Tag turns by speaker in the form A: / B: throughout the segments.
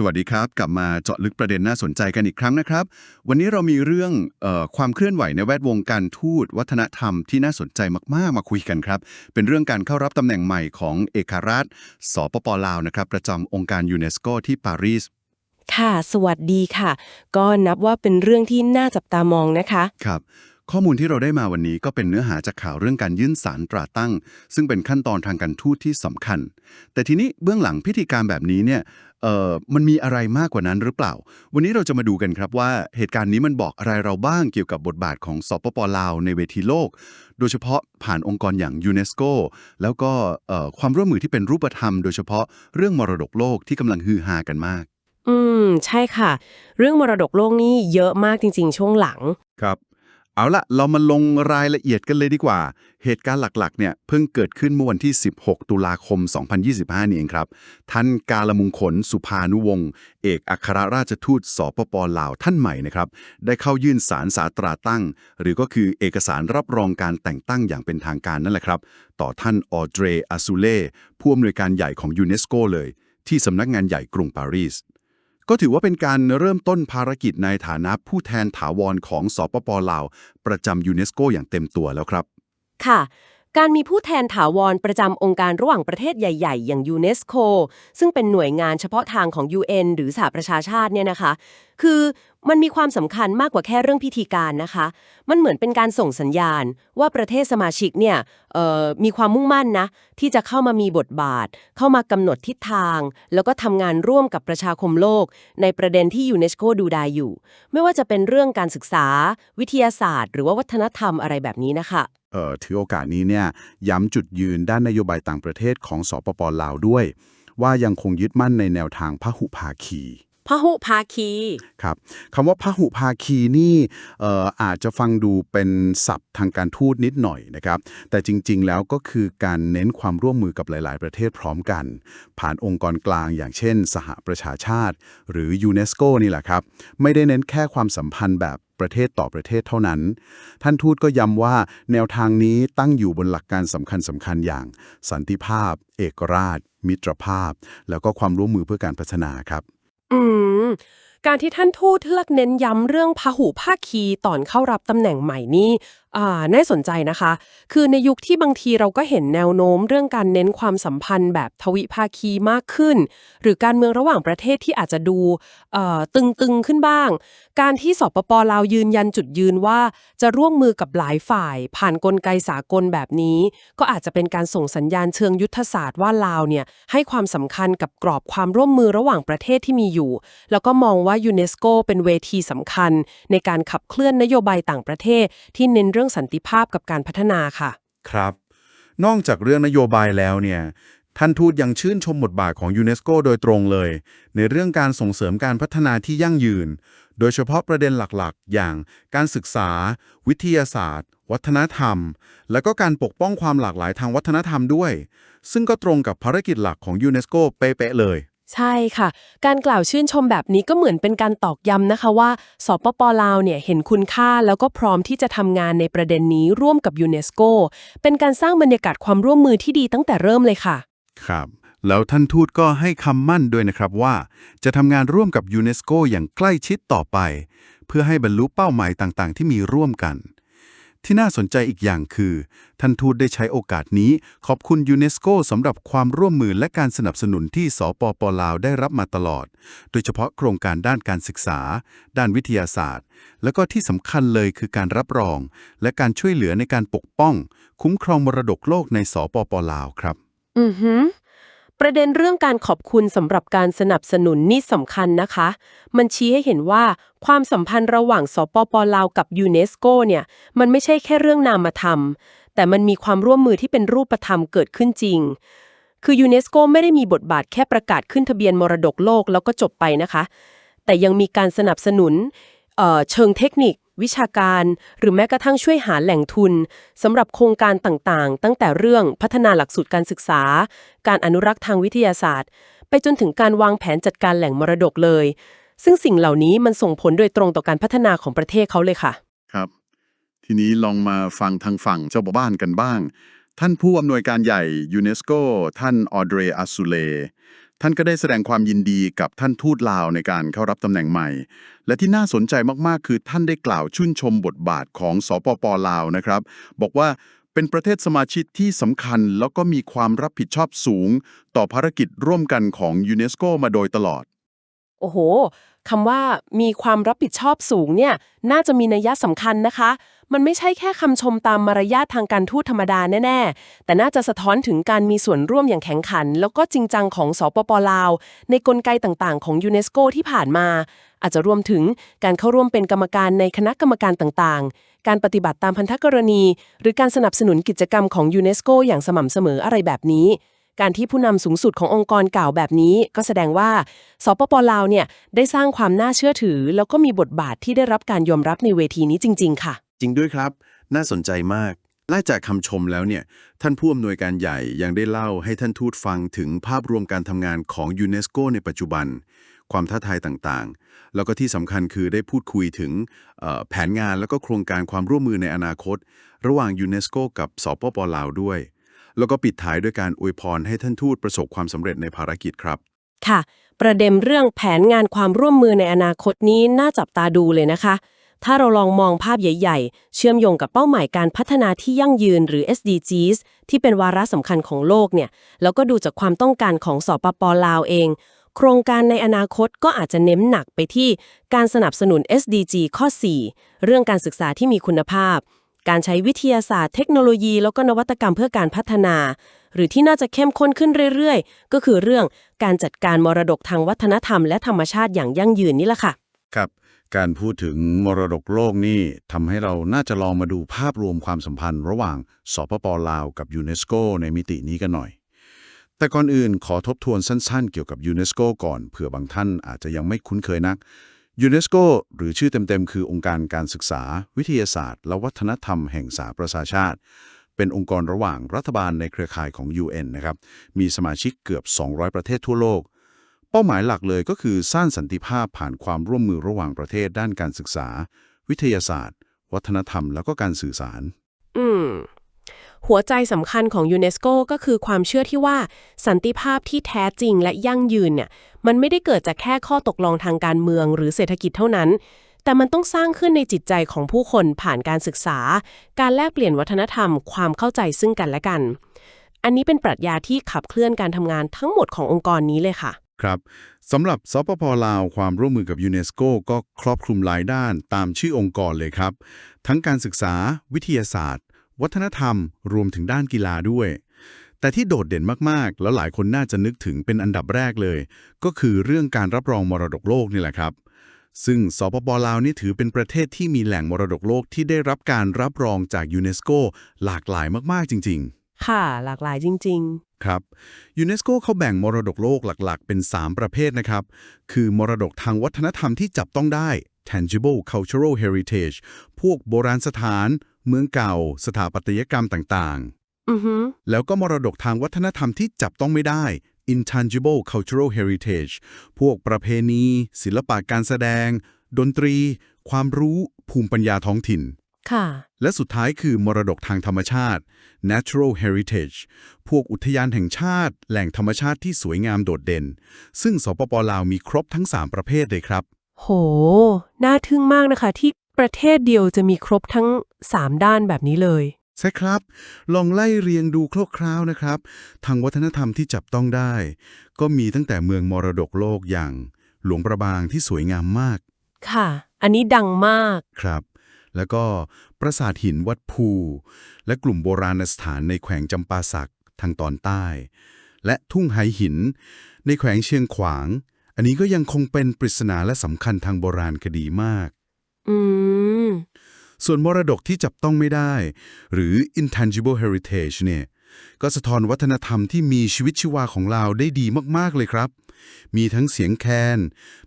A: สวัสดีครับ กลับมาเจาะลึกประเด็นน่าสนใจกันอีกครั้งนะครับ วันนี้เรามีเรื่องเออความเคลื่อนไหวในแวดวงการทูตวัฒนธรรมที่น่าสนใจมาก ๆ มาคุยกันครับ เป็นเรื่องการเข้ารับตำแหน่งใหม่ของเอกอัครราชสปปลาวนะครับ ประจำองค์การยูเนสโกที่ปารีส
B: ค่ะ สวัสดีค่ะ ก็นับว่าเป็นเรื่องที่น่าจับตามองนะคะ
A: ครับ ข้อมูลที่เราได้มาวันนี้ก็เป็นเนื้อหาจากข่าวเรื่องการยื่นสารตราตั้ง ซึ่งเป็นขั้นตอนทางการทูตที่สำคัญ แต่ทีนี้เบื้องหลังพิธีการแบบนี้เนี่ยเอ่อมันมีอะไรมากกว่านั้นหรือเปล่า วันนี้เราจะมาดูกันครับว่าเหตุการณ์นี้มันบอกอะไรเราบ้างเกี่ยวกับบทบาทของสปปลาวในเวทีโลก โดยเฉพาะผ่านองค์กรอย่างยูเนสโกแล้วก็เอ่อความร่วมมือที่เป็นรูปธรรม โดยเฉพาะเรื่องมรดกโลกที่กำลังฮือฮากันมาก
B: อืม ใช่ค่ะ เรื่องมรดกโลกนี่เยอะมากจริง ๆ ช่วงหลัง
A: ครับ เอาละเรามาลงรายละเอียดกันเลยดีกว่า เหตุการณ์หลักๆเนี่ยเพิ่งเกิดขึ้นเมื่อวันที่ 16 ตุลาคม 2025 นี่เองครับ ท่านกาลมุงคลสุภานุวงศ์เอกอัครราชทูตสปปลาวท่านใหม่นะครับ ได้เข้ายื่นสารสาตราตั้ง หรือก็คือเอกสารรับรองการแต่งตั้งอย่างเป็นทางการนั่นแหละครับ ต่อท่านออเดรอาซูเล่ผู้อำนวยการใหญ่ของยูเนสโกเลย ที่สำนักงานใหญ่กรุงปารีส ก็ถือว่าเป็นการเริ่มต้นภารกิจในฐานะผู้แทนถาวรของสปปลาว ประจำยูเนสโกอย่างเต็มตัวแล้วครับ
B: ค่ะ การมีผู้แทนถาวรประจำองค์การระหว่างประเทศใหญ่ ๆ อย่างยูเนสโกซึ่งเป็นหน่วยงานเฉพาะทางของ UN หรือสหประชาชาติเนี่ยนะคะ คือ มันมีความสำคัญมากกว่าแค่เรื่องพิธีการนะคะ มันเหมือนเป็นการส่งสัญญาณ ว่าประเทศสมาชิกเนี่ยมีความมุ่งมั่นนะ ที่จะเข้ามามีบทบาท เข้ามากำหนดทิศทาง แล้วก็ทำงานร่วมกับประชาคมโลก ในประเด็นที่ยูเนสโกดูได้อยู่ ไม่ว่าจะเป็นเรื่องการศึกษา วิทยาศาสตร์ หรือว่าวัฒนธรรมอะไรแบบนี้นะคะ
C: เอ่อถือโอกาสนี้เนี่ยย้ำจุดยืนด้านนโยบายต่างประเทศของสปปลาวด้วย ว่ายังคงยึดมั่นในแนวทางพหุภาคี
B: พหุภาคี
C: ครับคำว่าพหุภาคีนี่อ่อาจจะฟังดูเป็นศัพท์ทางการทูตนิดหน่อยนะครับ แต่จริง ๆ แล้วก็คือการเน้นความร่วมมือกับหลาย ๆ ประเทศพร้อมกัน ผ่านองค์กรกลางอย่างเช่น สหประชาชาติ หรือยูเนสโกนี่แหละครับ ไม่ได้เน้นแค่ความสัมพันธ์แบบประเทศต่อประเทศเท่านั้น ท่านทูตก็ย้ำว่าแนวทางนี้ตั้งอยู่บนหลักการสำคัญสำคัญอย่าง สันติภาพ เอกราช มิตรภาพ แล้วก็ความร่วมมือเพื่อการพัฒนาครับ
B: อืม การที่ท่านทูตเลือกเน้นย้ำเรื่องพหุภาคีตอนเข้ารับตำแหน่งใหม่นี่น่าสนใจนะคะ คือในยุคที่บางทีเราก็เห็นแนวโน้มเรื่องการเน้นความสัมพันธ์แบบทวิภาคีมากขึ้น หรือการเมืองระหว่างประเทศที่อาจจะดูตึงๆขึ้นบ้าง การที่สปปลาวยืนยันจุดยืนว่าจะร่วมมือกับหลายฝ่าย ผ่านกลไกสากลแบบนี้ ก็อาจจะเป็นการส่งสัญญาณเชิงยุทธศาสตร์ว่าลาวเนี่ยให้ความสำคัญกับกรอบความร่วมมือระหว่างประเทศที่มีอยู่ แล้วก็มองว่ายูเนสโกเป็นเวทีสำคัญ ในการขับเคลื่อนนโยบายต่างประเทศ ที่เน้นเรื่องสันติภาพกับการพัฒนาค่ะ
C: ครับ นอกจากเรื่องนโยบายแล้วเนี่ยท่านทูตยังชื่นชมบทบาทของยูเนสโกโดยตรงเลย ในเรื่องการส่งเสริมการพัฒนาที่ยั่งยืน โดยเฉพาะประเด็นหลักๆ อย่างการศึกษา วิทยาศาสตร์ วัฒนธรรม และก็การปกป้องความหลากหลายทางวัฒนธรรมด้วย ซึ่งก็ตรงกับภารกิจหลักของยูเนสโกเป๊ะๆเลย
B: ใช่ค่ะ การกล่าวชื่นชมแบบนี้ก็เหมือนเป็นการตอกย้ำนะคะว่า สปปลาวเนี่ยเห็นคุณค่าแล้วก็พร้อมที่จะทำงานในประเด็นนี้ร่วมกับยูเนสโก เป็นการสร้างบรรยากาศความร่วมมือที่ดีตั้งแต่เริ่มเลยค่ะ
C: ครับ แล้วท่านทูตก็ให้คำมั่นด้วยนะครับว่า จะทำงานร่วมกับยูเนสโกอย่างใกล้ชิดต่อไป เพื่อให้บรรลุเป้าหมายต่างๆ ที่มีร่วมกัน ที่น่าสนใจอีกอย่างคือ ท่านทูตได้ใช้โอกาสนี้ ขอบคุณยูเนสโกสำหรับความร่วมมือและการสนับสนุนที่สปปลาวได้รับมาตลอด โดยเฉพาะโครงการด้านการศึกษา ด้านวิทยาศาสตร์ และก็ที่สำคัญเลยคือการรับรอง และการช่วยเหลือในการปกป้อง คุ้มครองมรดกโลกในสปปลาวครับ
B: อือหือ ประเด็นเรื่องการขอบคุณสำหรับการสนับสนุนนี่สำคัญนะคะ มันชี้ให้เห็นว่าความสัมพันธ์ระหว่างสปปลาวกับยูเนสโกเนี่ย มันไม่ใช่แค่เรื่องนามธรรมแต่มันมีความร่วมมือที่เป็นรูปธรรมเกิดขึ้นจริง คือยูเนสโกไม่ได้มีบทบาทแค่ประกาศขึ้นทะเบียนมรดกโลกแล้วก็จบไปนะคะ แต่ยังมีการสนับสนุนเเชิงเทคนิค วิชาการ หรือแม้กระทั่งช่วยหาแหล่งทุนสำหรับโครงการต่างๆ ตั้งแต่เรื่องพัฒนาหลักสูตรการศึกษา การอนุรักษ์ทางวิทยาศาสตร์ ไปจนถึงการวางแผนจัดการแหล่งมรดกเลย ซึ่งสิ่งเหล่านี้มันส่งผลโดยตรงต่อการพัฒนาของประเทศเขาเลยค่ะ
A: ครับ ทีนี้ลองมาฟังทางฝั่งเจ้าบ้านกันบ้าง ท่านผู้อำนวยการใหญ่ยูเนสโกท่านออเดรอาซูเล
D: ท่านก็ได้แสดงความยินดีกับท่านทูตลาวในการเข้ารับตำแหน่งใหม่ และที่น่าสนใจมากๆ คือท่านได้กล่าวชื่นชมบทบาทของสปปลาวนะครับ บอกว่าเป็นประเทศสมาชิกที่สำคัญ แล้วก็มีความรับผิดชอบสูง ต่อภารกิจร่วมกันของยูเนสโกมาโดยตลอด
B: โอ้โหคำว่ามีความรับผิดชอบสูงเนี่ยน่าจะมีนัยสำคัญนะคะ มันไม่ใช่แค่คำชมตามมารยาททางการทูตธรรมดาแน่ ๆ แต่น่าจะสะท้อนถึงการมีส่วนร่วมอย่างแข็งขัน แล้วก็จริงจังของสปปลาว ในกลไกต่างๆ ของยูเนสโกที่ผ่านมา อาจจะรวมถึงการเข้าร่วมเป็นกรรมการในคณะกรรมการต่างๆ การปฏิบัติตามพันธกรณี หรือการสนับสนุนกิจกรรมของยูเนสโกอย่างสม่ำเสมออะไรแบบนี้การที่ผู้นำสูงสุดขององค์กรกล่าวแบบนี้ ก็แสดงว่าสปปลาวเนี่ยได้สร้างความน่าเชื่อถือ แล้วก็มีบทบาทที่ได้รับการยอมรับในเวทีนี้จริง ๆ ค่ะ
C: จริงด้วยครับ น่าสนใจมากไล่จากคำชมแล้วเนี่ย ท่านผู้อำนวยการใหญ่ยังได้เล่าให้ท่านทูตฟังถึงภาพรวมการทำงานของยูเนสโกในปัจจุบัน ความท้าทายต่างๆ แล้วก็ที่สำคัญคือได้พูดคุยถึงแผนงานแล้วก็โครงการความร่วมมือในอนาคต ระหว่างยูเนสโกกับสปปลาวด้วย แล้วก็ปิดท้ายด้วยการอวยพรให้ท่านทูตประสบความสำเร็จในภารกิจครับ
B: ค่ะ ประเด็นเรื่องแผนงานความร่วมมือในอนาคตนี้น่าจับตาดูเลยนะคะ ถ้าเราลองมองภาพใหญ่ ๆ เชื่อมโยงกับเป้าหมายการพัฒนาที่ยั่งยืนหรือ SDGs ที่เป็นวาระสำคัญของโลกเนี่ย แล้วก็ดูจากความต้องการของสปปลาวเอง โครงการในอนาคตก็อาจจะเน้นหนักไปที่การสนับสนุน SDG ข้อ 4 เรื่องการศึกษาที่มีคุณภาพ การใช้วิทยาศาสตร์เทคโนโลยี แล้วก็นวัตกรรมเพื่อการพัฒนา หรือที่น่าจะเข้มข้นขึ้นเรื่อยๆ ก็คือเรื่องการจัดการมรดกทางวัฒนธรรมและธรรมชาติอย่างยั่งยืนนี่แหละค่ะ
C: ครับ การพูดถึงมรดกโลกนี่ทำให้เราน่าจะลองมาดูภาพรวมความสัมพันธ์ ระหว่างสปปลาวกับยูเนสโกในมิตินี้กันหน่อย แต่ก่อนอื่นขอทบทวนสั้นๆ เกี่ยวกับยูเนสโกก่อนเผื่อบางท่านอาจจะยังไม่คุ้นเคยนักยูเนสโกหรือชื่อเต็มๆ คือองค์การการศึกษา วิทยาศาสตร์ และวัฒนธรรมแห่งสหประชาชาติ เป็นองค์กรระหว่างรัฐบาลในเครือข่ายของ UN นะครับมีสมาชิกเกือบ 200 ประเทศทั่วโลก เป้าหมายหลักเลยก็คือสร้างสันติภาพผ่านความร่วมมือระหว่างประเทศด้านการศึกษา วิทยาศาสตร์ วัฒนธรรม แล้วก็การสื่อสาร
B: อืม หัวใจสำคัญของยูเนสโกก็คือความเชื่อที่ว่า สันติภาพที่แท้จริงและยั่งยืนเนี่ยมันไม่ได้เกิดจากแค่ข้อตกลงทางการเมืองหรือเศรษฐกิจเท่านั้น แต่มันต้องสร้างขึ้นในจิตใจของผู้คนผ่านการศึกษา การแลกเปลี่ยนวัฒนธรรม ความเข้าใจซึ่งกันและกัน อันนี้เป็นปรัชญาที่ขับเคลื่อนการทำงานทั้งหมดขององค์กรนี้เลยค่ะ
C: ครับสำหรับสปปลาวความร่วมมือกับยูเนสโกก็ครอบคลุมหลายด้านตามชื่อองค์กรเลยครับ ทั้งการศึกษา วิทยาศาสตร์ วัฒนธรรม รวมถึงด้านกีฬาด้วย แต่ที่โดดเด่นมากๆ แล้วหลายคนน่าจะนึกถึงเป็นอันดับแรกเลย ก็คือเรื่องการรับรองมรดกโลกนี่แหละครับ ซึ่งสปปลาวนี่ถือเป็นประเทศที่มีแหล่งมรดกโลกที่ได้รับการรับรองจากยูเนสโกหลากหลายมากๆจริง ๆ
B: ค่ะ หลากหลายจริง
C: ครับยูเนสโกเขาแบ่งมรดกโลกหลักๆ เป็น 3 ประเภทนะครับ คือมรดกทางวัฒนธรรมที่จับต้องได้ tangible cultural heritage พวกโบราณสถาน เมืองเก่า สถาปัตยกรรมต่าง
B: ๆอือฮึ
C: ๆ แล้วก็มรดกทางวัฒนธรรมที่จับต้องไม่ได้ intangible cultural heritage พวกประเพณี ศิลปะการแสดง ดนตรี ความรู้ ภูมิปัญญาท้องถิ่น
B: ค่ะ
C: และสุดท้ายคือมรดกทางธรรมชาติ natural heritage พวกอุทยานแห่งชาติ แหล่งธรรมชาติที่สวยงามโดดเด่น ซึ่งสปปลาวมีครบทั้ง 3 ประเภทเลยครับ
B: โห น่าทึ่งมากนะคะ ที่ประเทศเดียวจะมีครบทั้ง 3 ด้านแบบนี้เลย
C: ใช่ครับ ลองไล่เรียงดูคร่าวๆนะครับ ทางวัฒนธรรมที่จับต้องได้ ก็มีตั้งแต่เมืองมรดกโลกอย่าง หลวงประบางที่สวยงามมาก
B: ค่ะ อันนี้ดังมาก
C: ครับ แล้วก็ปราสาทหินวัดภู และกลุ่มโบราณสถานในแขวงจำปาสักทางตอนใต้ และทุ่งไหหิน ในแขวงเชียงขวาง อันนี้ก็ยังคงเป็นปริศนาและสำคัญทางโบราณคดีมาก
B: อืม
C: ส่วนมรดกที่จับต้องไม่ได้ หรือ intangible heritage เนี่ยก็สะท้อนวัฒนธรรมที่มีชีวิตชีวาของเราได้ดีมากๆเลยครับ มีทั้งเสียงแคน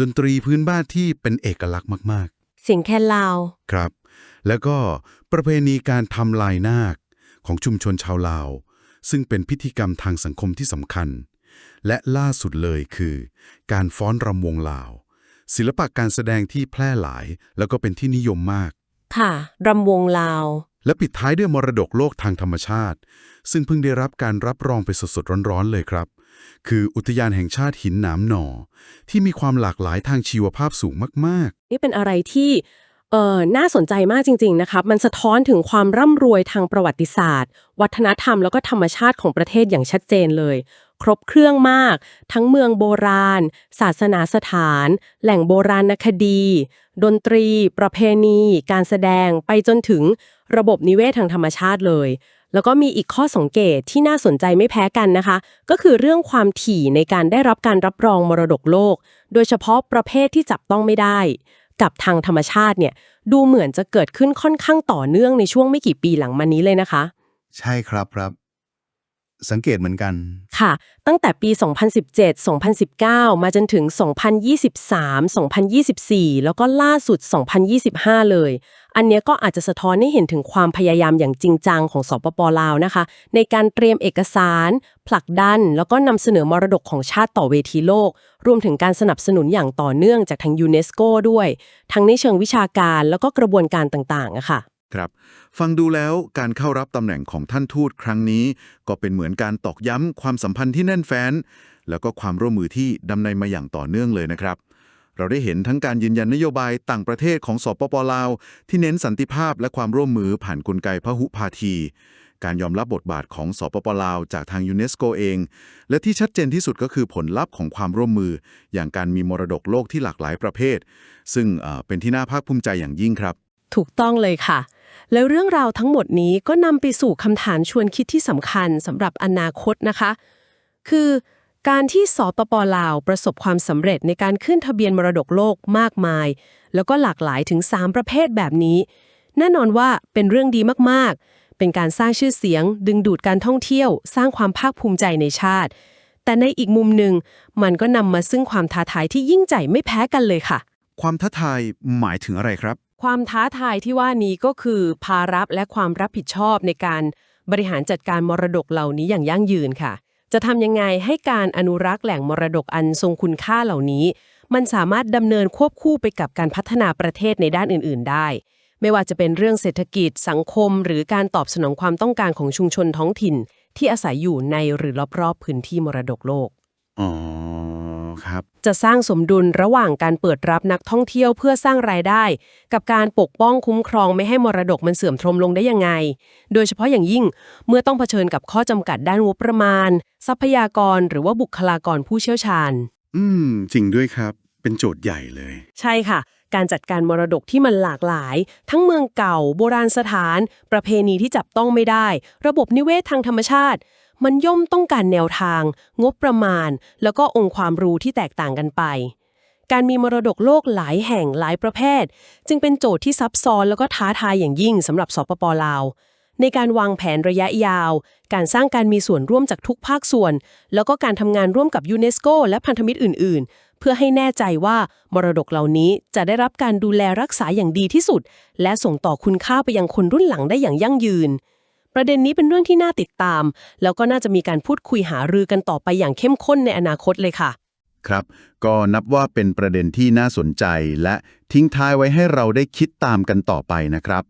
C: ดนตรีพื้นบ้านที่เป็นเอกลักษณ์มากๆ
B: เสียงแคนลาว
C: ครับ แล้วก็ประเพณีการทำลายนาคของชุมชนชาวลาว ซึ่งเป็นพิธีกรรมทางสังคมที่สำคัญ และล่าสุดเลยคือ การฟ้อนรำวงลาว ศิลปะการแสดงที่แพร่หลาย แล้วก็เป็นที่นิยมมาก
B: ค่ะรำวงลาว
C: และปิดท้ายด้วยมรดกโลกทางธรรมชาติ ซึ่งเพิ่งได้รับการรับรองไปสดๆร้อนๆเลยครับ คืออุทยานแห่งชาติหินหนามหนอ ที่มีความหลากหลายทางชีวภาพสูงมาก
B: นี่เป็นอะไรที่ เอ่อน่าสนใจมากจริง ๆ นะครับมันสะท้อนถึงความร่ำรวยทางประวัติศาสตร์ วัฒนธรรมแล้วก็ธรรมชาติของประเทศอย่างชัดเจนเลย ครบเครื่องมาก ทั้งเมืองโบราณ ศาสนาสถาน แหล่งโบราณคดี ดนตรี ประเพณี การแสดงไปจนถึงระบบนิเวศทางธรรมชาติเลย แล้วก็มีอีกข้อสังเกตที่น่าสนใจไม่แพ้กันนะคะ ก็คือเรื่องความถี่ในการได้รับการรับรองมรดกโลก โดยเฉพาะประเภทที่จับต้องไม่ได้ กับทางธรรมชาติเนี่ยดูเหมือนจะเกิดขึ้นค่อนข้างต่อเนื่องในช่วงไม่กี่ปีหลังมานี้เลยนะคะ
C: ใช่ครับครับ สังเกตเหมือนกัน
B: ค่ะ ตั้งแต่ปี 2017 2019 มาจนถึง 2023 2024 แล้วก็ล่าสุด 2025 เลย อันเนี้ยก็อาจจะสะท้อนให้เห็นถึงความพยายามอย่างจริงจังของสปปลาวนะคะ ในการเตรียมเอกสาร ผลักดัน แล้วก็นำเสนอมรดกของชาติต่อเวทีโลก รวมถึงการสนับสนุนอย่างต่อเนื่องจากทางยูเนสโกด้วย ทั้งในเชิงวิชาการแล้วก็กระบวนการต่างๆอะค่ะ
D: ครับ ฟังดูแล้วการเข้ารับตำแหน่งของท่านทูตครั้งนี้ ก็เป็นเหมือนการตอกย้ำความสัมพันธ์ที่แน่นแฟ้น แล้วก็ความร่วมมือที่ดำเนินมาอย่างต่อเนื่องเลยนะครับ เราได้เห็นทั้งการยืนยันนโยบายต่างประเทศของสปปลาว ที่เน้นสันติภาพและความร่วมมือผ่านกลไกพหุพาทีการยอมรับบทบาทของสปปลาว จากทางยูเนสโกเอง และที่ชัดเจนที่สุดก็คือผลลัพธ์ของความร่วมมือ อย่างการมีมรดกโลกที่หลากหลายประเภท ซึ่งเป็นที่น่าภาคภูมิใจอย่างยิ่งครับ
B: ถูกต้องเลยค่ะ แล้วเรื่องราวทั้งหมดนี้ก็นำไปสู่คำถามชวนคิดที่สำคัญสำหรับอนาคตนะคะ คือการที่สปปลาวประสบความสำเร็จในการขึ้นทะเบียนมรดกโลกมากมาย แล้วก็หลากหลายถึง 3 ประเภทแบบนี้ แน่นอนว่าเป็นเรื่องดีมากๆ เป็นการสร้างชื่อเสียง ดึงดูดการท่องเที่ยว สร้างความภาคภูมิใจในชาติ แต่ในอีกมุมหนึ่ง มันก็นำมาซึ่งความท้าทายที่ยิ่งใหญ่ไม่แพ้กันเลยค่ะ
D: ความท้าทายหมายถึงอะไรครับ
B: ความท้าทายที่ว่านี้ก็คือภาระและความรับผิดชอบในการบริหารจัดการมรดกเหล่านี้อย่างยั่งยืนค่ะ จะทำยังไงให้การอนุรักษ์แหล่งมรดกอันทรงคุณค่าเหล่านี้ มันสามารถดำเนินควบคู่ไปกับการพัฒนาประเทศในด้านอื่น ๆ ได้ ไม่ว่าจะเป็นเรื่องเศรษฐกิจ สังคม หรือการตอบสนองความต้องการของชุมชนท้องถิ่น ที่อาศัยอยู่ในหรือรอบๆพื้นที่มรดกโลก
D: อ๋อ ครับ
B: จะสร้างสมดุลระหว่างการเปิดรับนักท่องเที่ยวเพื่อสร้างรายได้ กับการปกป้องคุ้มครองไม่ให้มรดกมันเสื่อมทรมลงได้ยังไง โดยเฉพาะอย่างยิ่งเมื่อต้องเผชิญกับข้อจำกัดด้านงบประมาณ ทรัพยากรหรือว่าบุคลากรผู้เชี่ยวชาญ
C: อืม จริงด้วยครับ เป็นโจทย์ใหญ่เลย
B: ใช่ค่ะ การจัดการมรดกที่มันหลากหลาย ทั้งเมืองเก่า โบราณสถาน ประเพณีที่จับต้องไม่ได้ ระบบนิเวศทางธรรมชาติ มันย่อมต้องการแนวทาง งบประมาณ แล้วก็องค์ความรู้ที่แตกต่างกันไป การมีมรดกโลกหลายแห่งหลายประเภท จึงเป็นโจทย์ที่ซับซ้อนแล้วก็ท้าทายอย่างยิ่งสำหรับสปปลาว ในการวางแผนระยะยาว การสร้างการมีส่วนร่วมจากทุกภาคส่วน แล้วก็การทำงานร่วมกับยูเนสโกและพันธมิตรอื่นๆเพื่อให้แน่ใจว่ามรดกเหล่านี้จะได้รับการดูแลรักษาอย่างดีที่สุด และส่งต่อคุณค่าไปยังคนรุ่นหลังได้อย่างยั่งยืน ประเด็นนี้เป็นเรื่องที่น่าติดตาม แล้วก็น่าจะมีการพูดคุยหารือกันต่อไปอย่างเข้มข้นในอนาคตเลยค่ะ
D: ครับ ก็นับว่าเป็นประเด็นที่น่าสนใจและทิ้งท้ายไว้ให้เราได้คิดตามกันต่อไปนะครับ